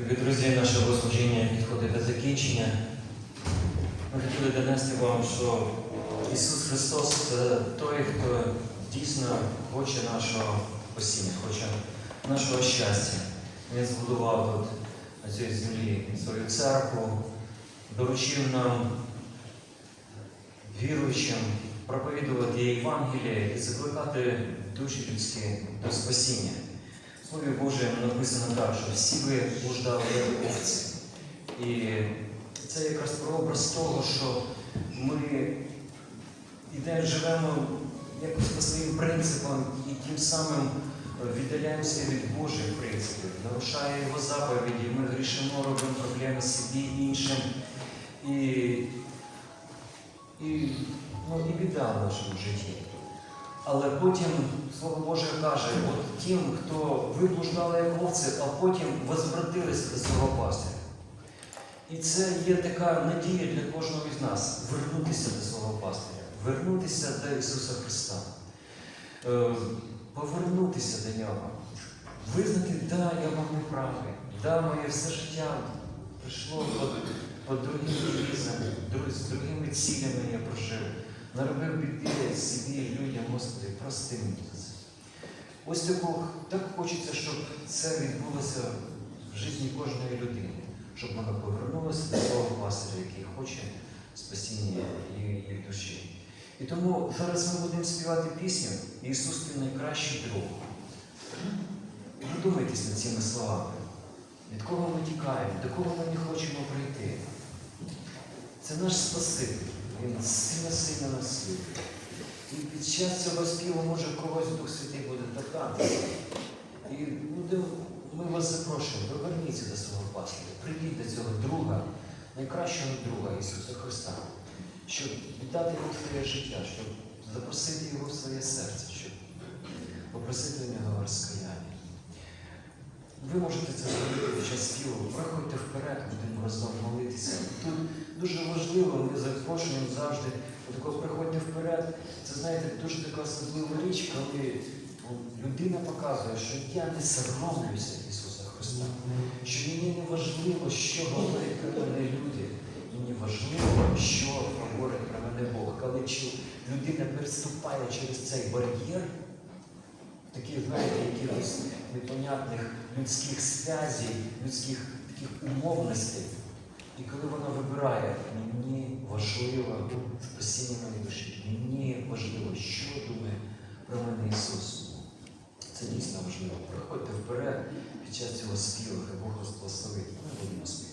Любі друзі, наше богослужіння підходить до закінчення. Ми хотіли донести вам, що Ісус Христос це той, хто дійсно хоче нашого спасіння, хоче нашого щастя. Він збудував тут на цій землі свою церкву, доручив нам, віруючим, проповідувати Євангеліє і закликати душі людські до спасіння. Слові Божому написано так, що всі ви блуждали як овці. І це якраз прообраз того, що ми ідемо, живемо якось по своїм принципам і тим самим віддаляємося від Божих принципів, нарушає його заповіді, ми грішимо, робимо проблеми собі іншим. І, і, ну, і біда в нашому житті. Але потім Слово Боже каже, от тим, хто ви блуждали як овці, а потім возвратилися до свого пастиря. І це є така надія для кожного із нас вернутися до свого пастиря, вернутися до Ісуса Христа, Е, повернутися до Нього, визнати, да, я вам не правий, да, моє все життя прийшло під другим друг- з другими цілями я прожив. Наробив біди собі, людям, Господи, прости мені це. Ось таку, так хочеться, щоб це відбулося в житті кожної людини, щоб вона повернулася до свого пастиря, який хоче спасіння її, душі. І тому зараз ми будемо співати пісню Ісус ти найкращий друг. Задумайтесь над цими словами. Від кого ми тікаємо, до кого ми не хочемо прийти. Це наш Спаситель. Він сильно-сильно нас любить. І під час цього співу може когось Дух Святий буде торкатися. І буде, ми вас запрошуємо, поверніться до свого пастиря, прийдіть до цього друга, найкращого друга Ісуса Христа, щоб віддати йому своє життя, щоб запросити його в своє серце, щоб попросити у нього розкаяння. Ви можете це зробити під час співу. Проходьте вперед, будемо разом молитися. Дуже важливо, ми запрошуємо завжди такого приходьте вперед. Це знаєте, дуже така особлива річ, коли людина показує, що я не соромлюся Ісуса Христа, що мені не важливо, що говорять про мене люди. Мені важливо, що говорить про мене Бог. Коли людина переступає через цей бар'єр, таких, знаєте, якихось непонятних людських зв'язей, людських таких умовностей. І коли вона вибирає, мені важливо ну, спасіння моєї душі, мені важливо, що думає про мене Ісус. Це дійсно важливо. Приходьте вперед під час цього співу, хай Бог вас благословить. Ми будемо співати.